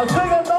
เอาช่วยกัน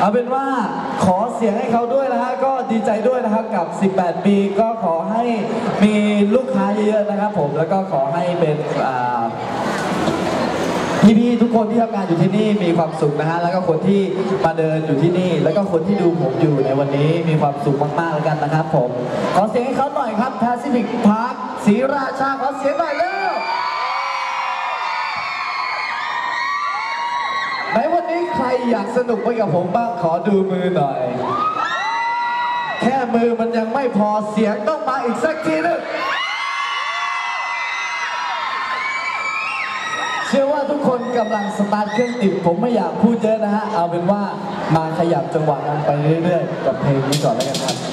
เอาเป็นว่าขอเสียงให้เขาด้วยนะฮะก็ดีใจด้วยนะครับกับ 18 ปี ก็ขอให้มีลูกค้าเยอะๆนะครับ ผมแล้วก็ขอให้เป็นพี่ๆทุกคนที่ทำงานอยู่ที่นี่มีความสุขนะฮะแล้วก็คนที่มาเดินอยู่ที่นี่ แล้วก็คนที่ดูผมอยู่ในวันนี้มีความสุขมากๆแล้วกันนะครับ ผมขอเสียงให้เขาหน่อยครับ Pacific Park ศรีราชาขอเสียงหน่อยเร็ว รอยากสนุกไปกับผมบ้างขอดูมือหน่อย แค่มือมันยังไม่พอเสียงต้องมาอีกสักทีหนึงเชื่อว่าทุกคนกำลังสตาร์ทเครื่องติดผมไม่อยากพูดเยอะนะฮะ เอาเป็นว่ามาขยับจังหวะกันไปเรื่อยๆ กับเพลงนี้ก่อนแล้วกันครับ「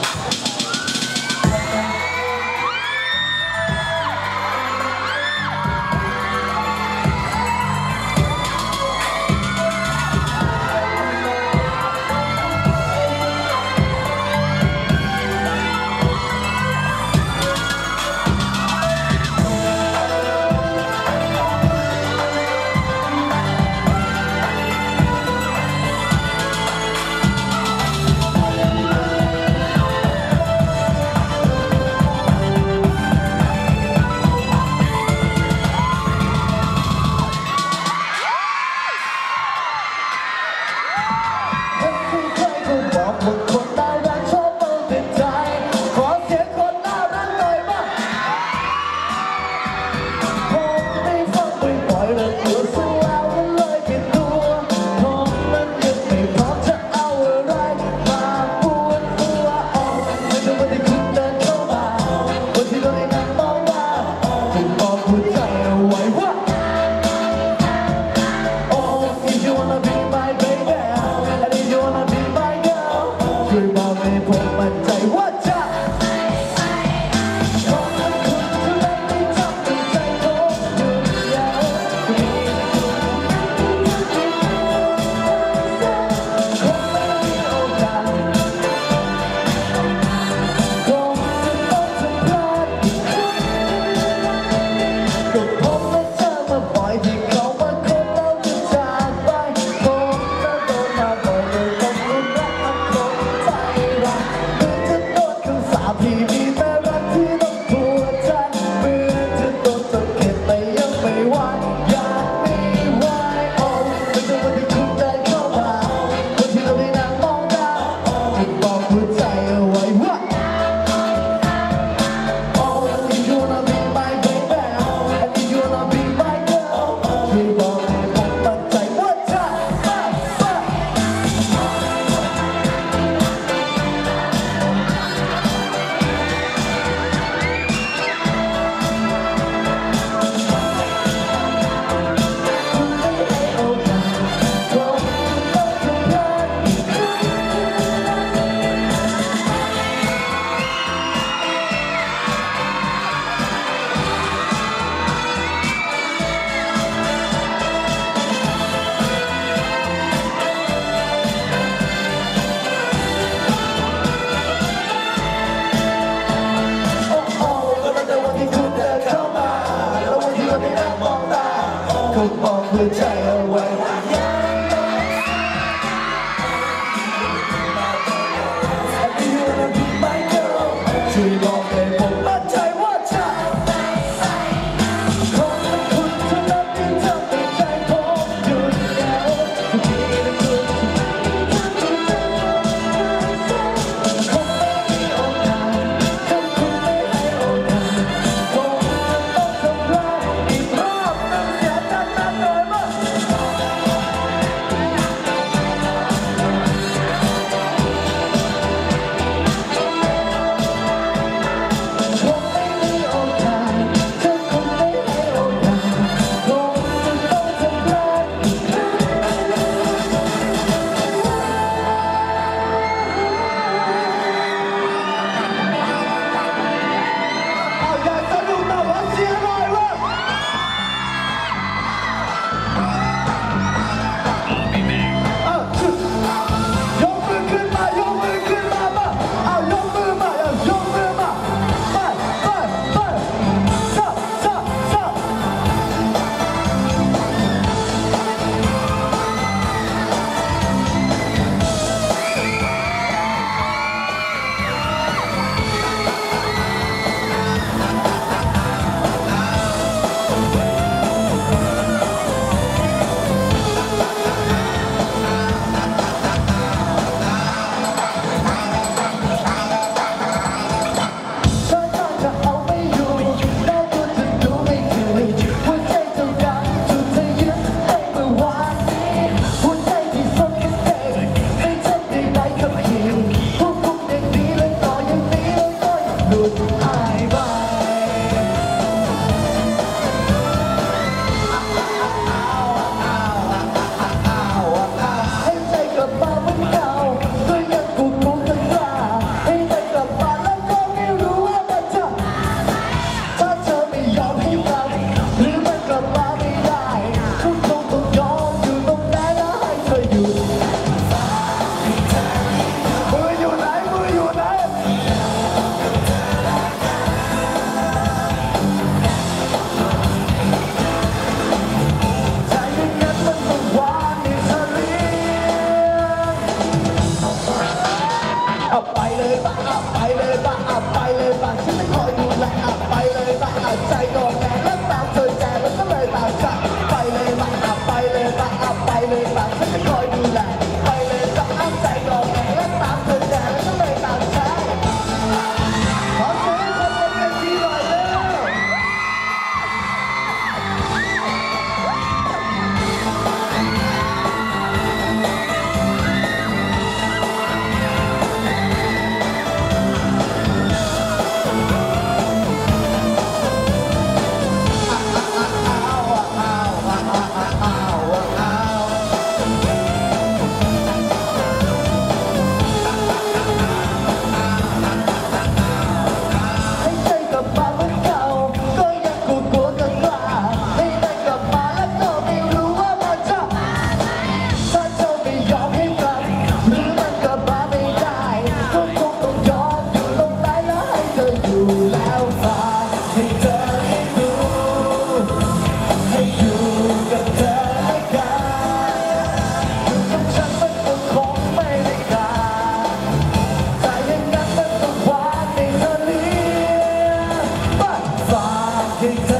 า